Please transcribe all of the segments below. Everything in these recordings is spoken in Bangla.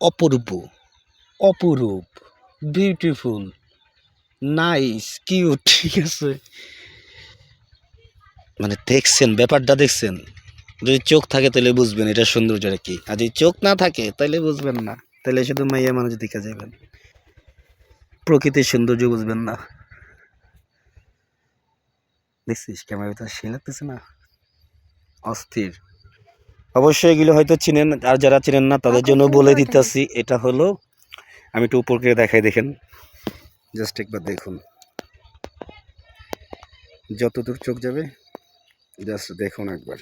অপূর্ব অপরূপ বিউটিফুল নাইস কিউট ঠিক আছে? মানে দেখছেন, ব্যাপারটা দেখছেন? যদি চোখ থাকে তাহলে বুঝবেন এটা সৌন্দর্যটা কি। আর যদি চোখ না থাকে তাহলে বুঝবেন না। তাহলে শুধু মাইয়া মানুষ দেখে যাবেন। প্রকৃতির সৌন্দর্য বুঝবেন না। দেখছিস ক্যামেরা ভিতরে সে লাগতেছে না। অস্থির। অবশ্যই এগুলো হয়তো চিনেন আর যারা চিনেন না তাদের জন্য বলে দিতেছি এটা হলো আমি একটু উপর করে দেখাই দেখেন। জাস্ট একবার দেখুন। যতদূর চোখ যাবে জাস্ট দেখুন একবার।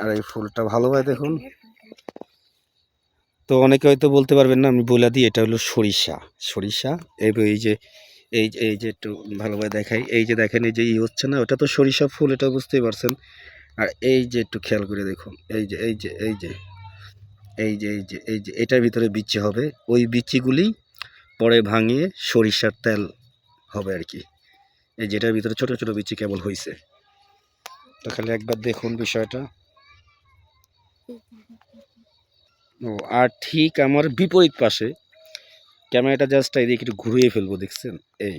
আর এই ফুলটা ভালোভাবে দেখুন। তো অনেকে হয়তো বলতে পারবেন না আমি বলে দিই এটা হলো সরিষা। সরিষা এই এই যে এই যে- এই যে একটু ভালোভাবে দেখাই। এই যে দেখেন এই যে ই হচ্ছে না ওটা তো সরিষা ফুল এটা বুঝতেই পারছেন। আর এই যে একটু খেয়াল করে দেখুন এই যে এই যে এই যে এই যে এই যে এই যে, এটার ভিতরে বিচি হবে। ওই বিচিগুলি পরে ভাঙিয়ে সরিষার তেল হবে আর কি। এই যেটার ভিতরে ছোট ছোট বিচি কেবল হয়েছে তো খালি একবার দেখুন বিষয়টা। ও, আর ঠিক আমার বিপরীত পাশে ক্যামেরাটা জাস্ট এদিকে একটু ঘুরিয়ে ফেলব, দেখছেন? এই,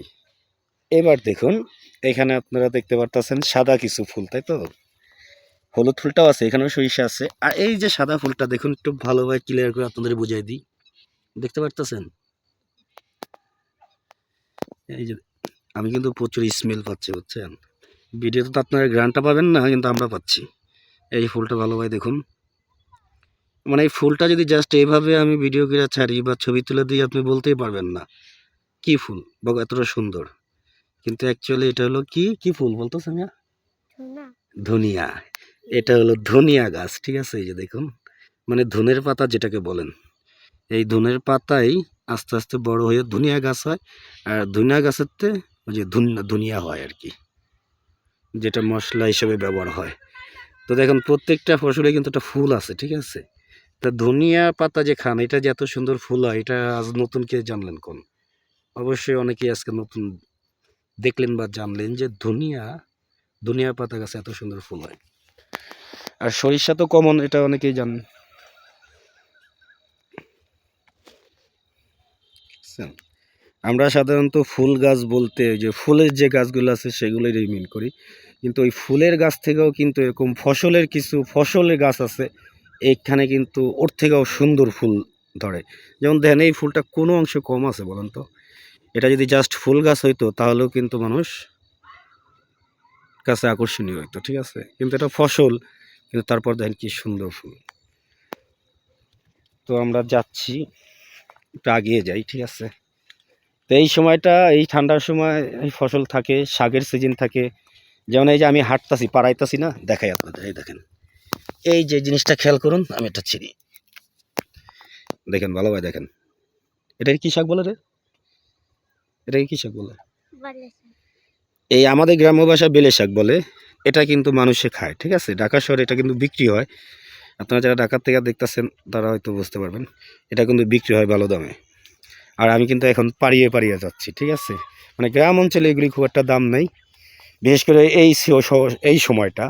এবার দেখুন, এখানে আপনারা দেখতে পারতেছেন সাদা কিছু ফুল, তাই তো? হলুদ ফুলটাও আছে এখানেও সরিষা আছে। আর এই যে সাদা ফুলটা দেখুন একটু ভালোভাবে ক্লিয়ার করে আপনাদের বুঝাই দিই। দেখতে পারতেছেন? এই যে আমি কিন্তু প্রচুর স্মেল পাচ্ছি বুঝছেন? ভিডিওতে তো আপনারা গ্রানটা পাবেন না কিন্তু আমরা পাচ্ছি। এই ফুলটা ভালোভাবে দেখুন। মানে এই ফুলটা যদি জাস্ট এইভাবে আমি ভিডিও করে ছাড়ি বা ছবি তুলে দিই আপনি বলতেই পারবেন না কি ফুল? বা এতটা সুন্দর। কিন্তু অ্যাকচুয়ালি এটা হলো কি? কি ফুল বলতো সামিয়া? ধনিয়া। এটা হলো ধনিয়া গাছ, ঠিক আছে? এই যে দেখুন মানে ধনের পাতা যেটাকে বলেন। এই ধনের পাতাই আস্তে আস্তে বড় হয়ে ধনিয়া গাছ হয়, আর ধনিয়া গাছেরতে ওই যে ধুন- ধনিয়া হয় আর কি, যেটা মশলা হিসেবে ব্যবহার হয়। তো দেখুন, প্রত্যেকটা ফসলে কিন্তু একটা ফুল আছে, ঠিক আছে? তা ধনিয়া পাতা যে খান, এটা যে এত সুন্দর ফুল হয়, এটা আজ নতুন কে জানলেন কোন? অবশ্যই অনেকেই আজকে নতুন দেখলেন বা জানলেন যে ধনিয়া ধনিয়া পাতা গাছে এত সুন্দর ফুল হয়। আর সরিষা তো কমন এটা অনেকেই জানেন। আমরা সাধারণত ফুল গাছ বলতে যে ফুলের যে গাছগুলো আছে সেগুলোই মিন করি। কিন্তু ওই ফুলের গাছ থেকেও কিন্তু এরকম ফসলের কিছু ফসলের গাছ আছে এখানে কিন্তু ওর থেকেও সুন্দর ফুল ধরে। যেমন দেখেন, এই ফুলটা কোনো অংশে কম আছে বলেন তো। এটা যদি জাস্ট ফুল গাছ হইতো, তাহলেও কিন্তু মানুষ কাছে আকর্ষণীয় হইতো, ঠিক আছে? কিন্তু এটা ফসল কিন্তু তারপর দেখেন কি সুন্দর ফুল। তো আমরা যাচ্ছি একটু আগিয়ে যাই ঠিক আছে? তো এই সময়টা এই ঠান্ডার সময় এই ফসল থাকে শাকের সিজন থাকে। যেমন এই যে আমি হাঁটতাছি পাড়াইতাছি না? দেখাই আপনাদের এই দেখেন। এই যে জিনিসটা খেয়াল করুন আমি এটা ছিড়ি। দেখেন ভালো ভালোভাবে দেখেন। এটা কি শাক বলে রে? এটা কি শাক বলে? এই আমাদের গ্রাম্য ভাষা বেলে শাক বলে। এটা কিন্তু মানুষে খায়, ঠিক আছে? ঢাকা শহরে এটা কিন্তু বিক্রি হয়। আপনারা যারা ঢাকার থেকে দেখতেছেন, তারা হয়তো বুঝতে পারবেন, এটা কিন্তু বিক্রি হয় ভালো দামে। আর আমি কিন্তু এখন পাড়িয়ে পাড়িয়ে যাচ্ছি, ঠিক আছে? মানে গ্রাম অঞ্চলে এগুলি খুব একটা দাম নেই। বিশেষ করে এই এই সময়টা,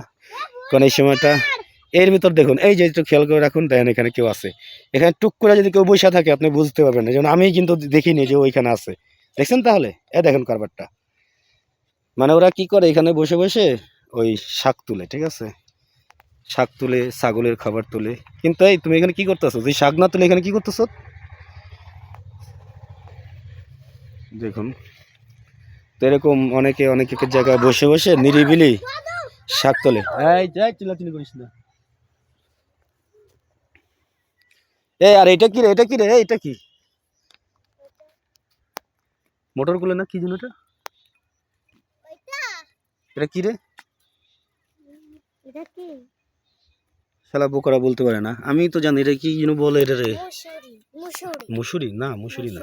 কারণ এই সময়টা এর ভিতর দেখুন, এই যে একটু খেয়াল করে রাখুন, দেখেন এখানে কেউ আছে। এখানে টুক করে যদি কেউ বসে থাকে, আপনি বুঝতে পারবেন না। যেমন আমি কিন্তু দেখিনি যে ওইখানে আছে। দেখছেন তাহলে? এ দেখেন কারবারটা। মানে ওরা কি করে এখানে বসে বসে ওই শাক তুলে ঠিক আছে? শাক তুলে ছাগলের খাবার তুলে। কিন্তু এই তুমি এখানে কি করতেছো? যে শাক না তুলে এখানে কি করতেছো? দেখুন তো এরকম অনেকে অনেক এক জায়গায় বসে বসে নিরিবিলি শাক তোলে। এই যাই চিল্লাচিল্লি করিস না। এই আর এটা কি রে এটা কি রে? এটা কি? মোটরগুলো না কি এটা? এটা কি রে? এটা কি? শালা বোকরা বলতে পারে না। আমি তো জানি এটা কি যেন বলে এটা রে? মুসুরি না মুসুরি না।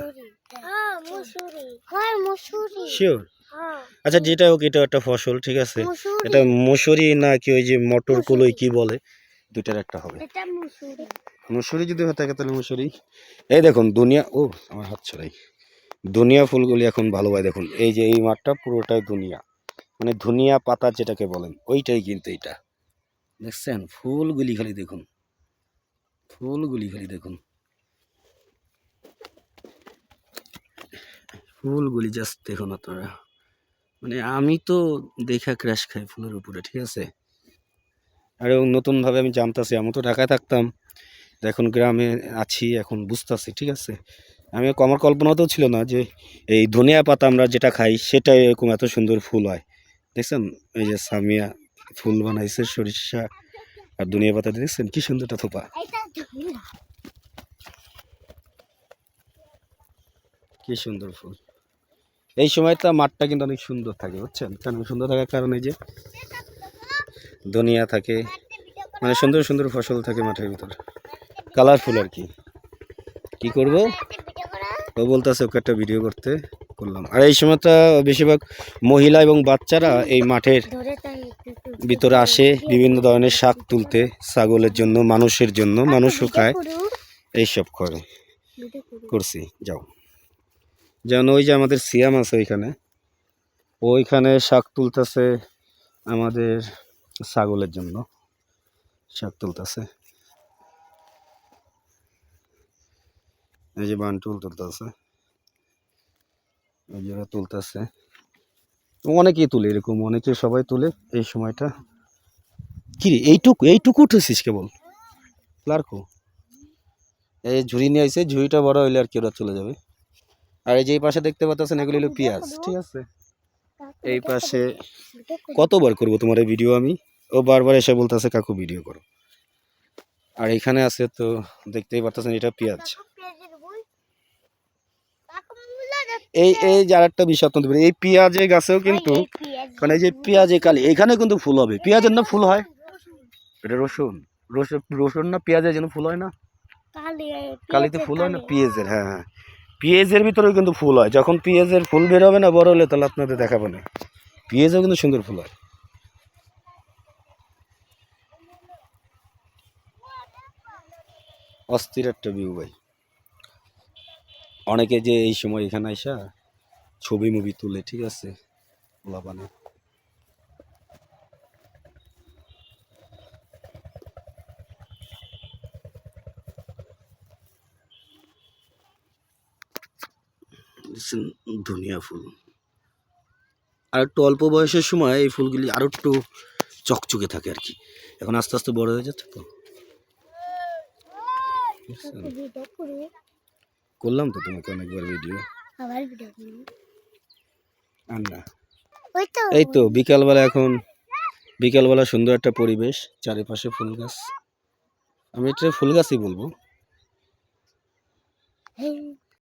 হ্যাঁ। মুসুরি। হয় মুসুরি। শিওর হ্যাঁ। আচ্ছা যেটা হোক এটা একটা ফসল ঠিক আছে? এটা মুসুরি না কি ওই যে মটর কলই কি বলে? দুটার একটা হবে। এটা মুসুরি। মুসুরি যদি হয়ে থাকে তাহলে মুসুরি। এই দেখুন দুনিয়া ও আমার হাত ছড়াই দুনিয়া ফুলগুলি এখন ভালো হয়। দেখুন এই যে এই মাঠটা পুরোটাই দুনিয়া। মানে ধুনিয়া পাতা যেটাকে বলেন ওইটাই কিন্তু এটা দেখছেন? ফুলগুলি খালি দেখুন। ফুলগুলি খালি দেখুন। ফুল গুলি জাস্ট দেখুন আপনারা। মানে আমি তো দেখা ক্র্যাশ খাই ফুলের উপরে, ঠিক আছে? আর এবং নতুনভাবে আমি জানতাছি আমি তো ঢাকায় থাকতাম। এখন গ্রামে আছি, এখন বুঝতেছি, ঠিক আছে? আমি আমার কল্পনাতেও ছিল না যে এই ধনিয়া পাতা আমরা যেটা খাই সেটা এরকম এত সুন্দর ফুল হয়। দেখছেন? এই যে সামিয়া ফুল বানাইছে, সরিষা আর দুনিয়া পাতা দেখছেন কি সুন্দরটা থোপা। কি সুন্দর ফুল। এই সময়টা মাঠটা কিন্তু অনেক সুন্দর থাকে, বুঝছেন? কেন সুন্দর থাকার কারণে যে ধনিয়া থাকে মানে সুন্দর সুন্দর ফসল থাকে মাঠের ভিতরে। কালারফুল আর কি। কি করব? ও বলতেছে, ওকে একটা ভিডিও করতে করলাম। আর এই সময়টা বেশিরভাগ মহিলা এবং বাচ্চারা এই মাঠের ধরে তাই একটু একটু ভিতরে আসে বিভিন্ন ধরনের শাক তুলতে ছাগলের জন্য মানুষের জন্য মানুষও খায়। এইসব করে। করছি যাও। যেমন ওই যে আমাদের সিয়াম আছে ওইখানে ওইখানে শাক তুলতেছে আমাদের ছাগলের জন্য। শাক তুলতেছে। এই যে বান বান্টুল তুলতেছে। ওই যে তুলতেছে। অনেকেই তুলে, এরকম অনেকে সবাই তুলে এই সময়টা। কি রে এইটুকু এইটুকু উঠেছিস কেবল? ক্লার্কো এই ঝুড়ি নিয়ে আসছে ঝুড়িটা বড় হইলে আর কি ওরা চলে যাবে। আর এই যে এই পাশে দেখতে পাচ্ছেন এগুলি হলো পেঁয়াজ। ঠিক আছে। এই পাশে কতবার করব তোমার এই ভিডিও আমি? ও বারবার এসে বলতেছে, কাকু ভিডিও করো। আর এখানে আছে তো, দেখতেই পাচ্ছেন এটা পেঁয়াজ। এই এই যে আরেকটা বিষয় বলি, এই পেঁয়াজের গাছেও কিন্তু মানে এই যে পেঁয়াজে কালি এখানে কিন্তু ফুল হবে। পেঁয়াজের না ফুল হয়? এটা রসুন। রসুন রসুন না পেঁয়াজের যেন ফুল হয় না? কালিতে ফুল হয় না? পেঁয়াজের হ্যাঁ হ্যাঁ। পেঁয়াজের ভিতরেও কিন্তু ফুল হয়। যখন পেঁয়াজের ফুল বের হবে না বড় হলে তাহলে আপনাদের দেখাবো না। পেঁয়াজও কিন্তু সুন্দর ফুল হয়। অস্থির একটা ভিউ ভাই। অনেকে যে এই সময় এখানে আইসা ছবি মুভি তুলে ঠিক আছে দেখছেন, ধনিয়া ফুল আর একটু অল্প বয়সের সময় এই ফুলগুলি আরও একটু চকচকে থাকে আর কি এখন আস্তে আস্তে বড় হয়ে যাচ্ছে তো করলাম তো তোমাকে অনেকবার ভিডিও আবার ভিডিও করু আর না ওই তো। এই তো বিকালবেলা এখন বিকালবেলা সুন্দর একটা পরিবেশ চারিপাশে ফুল গাছ। আমি এটা ফুল গাছই বলব। এই